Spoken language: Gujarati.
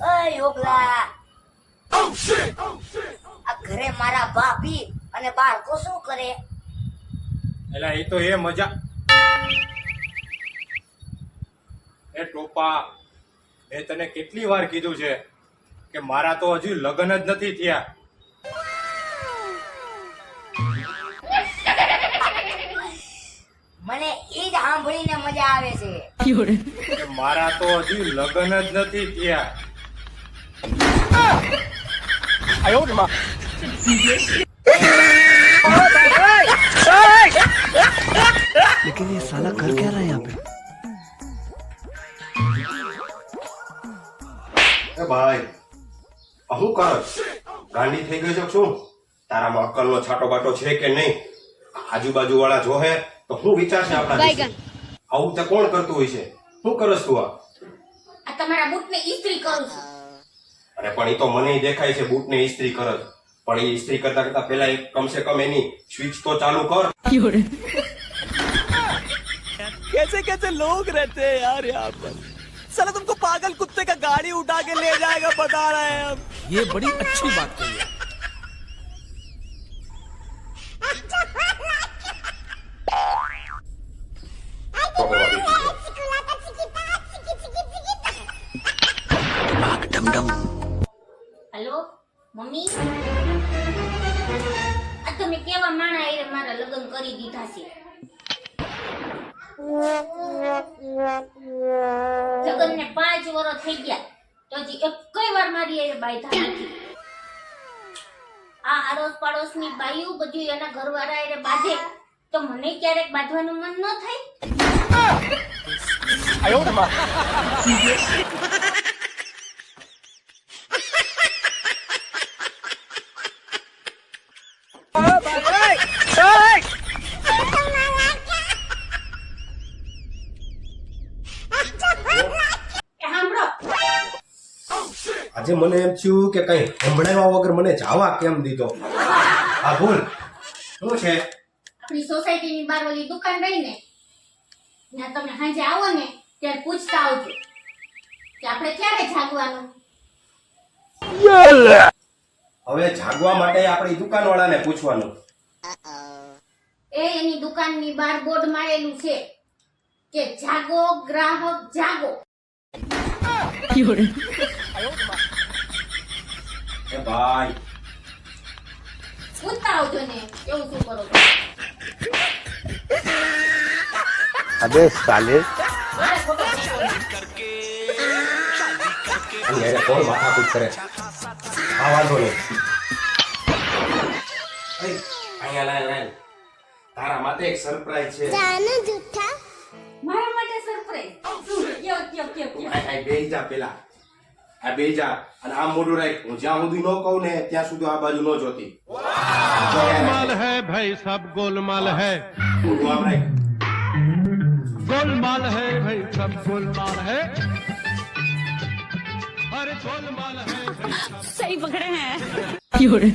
અય ઓગલા આ ઘરે મારા ભાભી અને બાળકો શું કરે? એલા એ તો એ મજા. એ ટોપા મેં તને કેટલી વાર કીધું છે કે મારા તો હજુ લગ્ન જ નથી થયા. મને એ જ સાંભળીને મજા આવે છે. મારા તો હજુ લગ્ન જ નથી થયા. लेकिन ये साला कर क्या रहा है यहाँ पे એ ભાઈ આ શું કરસ ગાંડી થઈ ગઈ છો શું તારામાં અક્કલનો છાટો બાટો છે કે નહીં આજુબાજુ વાળા જોહે તો શું વિચારશે આપણા વિશે? આવું તે કોણ કરતું હોય છે શું કરસ તું આ આ તમારા બૂટને ઈસ્ત્રી કરું છું અરે પણ એ તો મને દેખાય છે બૂટને ઇસ્ત્રી કરત પણ એ ઇસ્ત્રી કરતા કરતા પેલા એક કમસે કમ એની સ્વિચ તો ચાલુ કર कैसे कैसे लोग रहते हैं यार यहाँ पर साला तुमको पागल कुत्ते का गाड़ी उठा के ले जाएगा बता रहे हैं हम ये बड़ी अच्छी बात कही है પકડવા બેઠી છે. Hello mummy. આ તમે કેવા માણા એ મારા લગ્ન કરી દીધા છે. લગ્ન ને પાંચ વર્ષ થઈ ગયા. તો હજી એક કઈ વાર મારી એ બાયધા નથી. આ આડોશ પાડોશની બાયું બધું એના ઘરવાળા એને બાંધે. તો મને ક્યારેક બાંધવાનું મન ન થાય? એ આજે મને એમ થયું કે કઈ સંભળાવ્યા વગર મને જાવા કેમ દીધો? આ ભૂલ શું છે? આપણી સોસાયટીની બહાર ઓલી દુકાન રહી ને ત્યાં તમે સાંજે આવો ને ત્યારે પૂછતા આવજો કે આપણે ક્યારે જાગવાનું? હવે જાગવા માટે આપણી દુકાન વાળાને પૂછવાનું. એ એની દુકાનની બહાર બોર્ડ મારેલું છે કે જાગો ગ્રાહક જાગો. એ ભાઈ પૂછતા સાલે નહીં અહીંયા લાય તારા માટે એક સરપ્રાઈઝ છે પેલા આ બેહી જા અને આમ મોઢું રાખ હું જ્યાં સુધી ન કહું ને ત્યાં સુધી આ બાજુ ન જોતી गोलमाल है भाई सब गोलमाल है મોઢું આમ રાખ गोलमाल है भाई सब गोलमाल है अरे गोलमाल है भाई